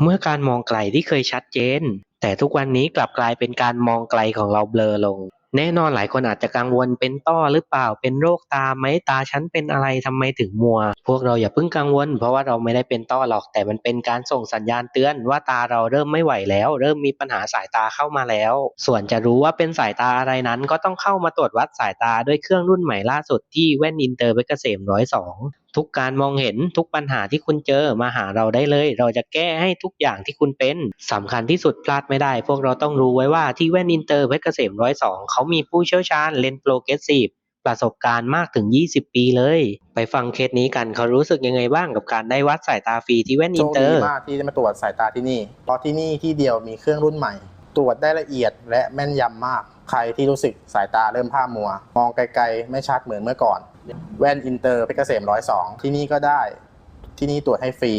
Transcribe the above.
เมื่อการมองไกลที่เคยชัดเจน แต่ทุกวันนี้กลับกลายเป็นการมองไกลของเราเบลอลง แน่นอนหลายคนอาจจะกังวลเป็นต้อหรือเปล่าเป็นโรคตาไหมตาฉันเป็นอะไรทำไมถึงมัว พวกเราอย่าเพิ่งกังวล เพราะว่าเราไม่ได้เป็นต้อหรอกแต่มันเป็นการส่งสัญญาณเตือนว่าตาเราเริ่มไม่ไหวแล้ว เริ่มมีปัญหาสายตาเข้ามาแล้ว ส่วนจะรู้ว่าเป็นสายตาอะไรนั้น ก็ต้องเข้ามาตรวจวัดสายตาด้วยเครื่องรุ่นใหม่ล่าสุดที่แว่นอินเตอร์เพชรเกษมร้อยสอง ทุกการมองเห็นทุกปัญหาที่คุณเจอมาหาเราได้เลย เราจะแก้ให้ทุกอย่างที่คุณเป็นสำคัญที่สุดพลาดไม่ได้ พวกเราต้องรู้ไว้ว่าที่แว่นอินเตอร์เพชรเกษมร้อยสองเขามีผู้เชี่ยวชาญเลนส์โปรเกรสซีฟประสบการณ์มากถึง 20 ปีเลย ไปฟังเคสนี้กันเขารู้สึกยังไงบ้างกับการได้วัดสายตาฟรีที่แว่นอินเตอร์โชคดีมากที่ได้มาตรวจสายตาที่นี่ เพราะที่นี่ที่เดียวมีเครื่องรุ่นใหม่ ตรวจได้ละเอียดและแม่นยำมาก ใครที่รู้สึกสายตาเริ่มผ้ามัว มองไกลๆ ไม่ชัดเหมือนเมื่อก่อน แว่นอินเตอร์เพชรเกษมร้อยสองที่นี่ก็ได้ ที่นี่ตรวจให้ฟรี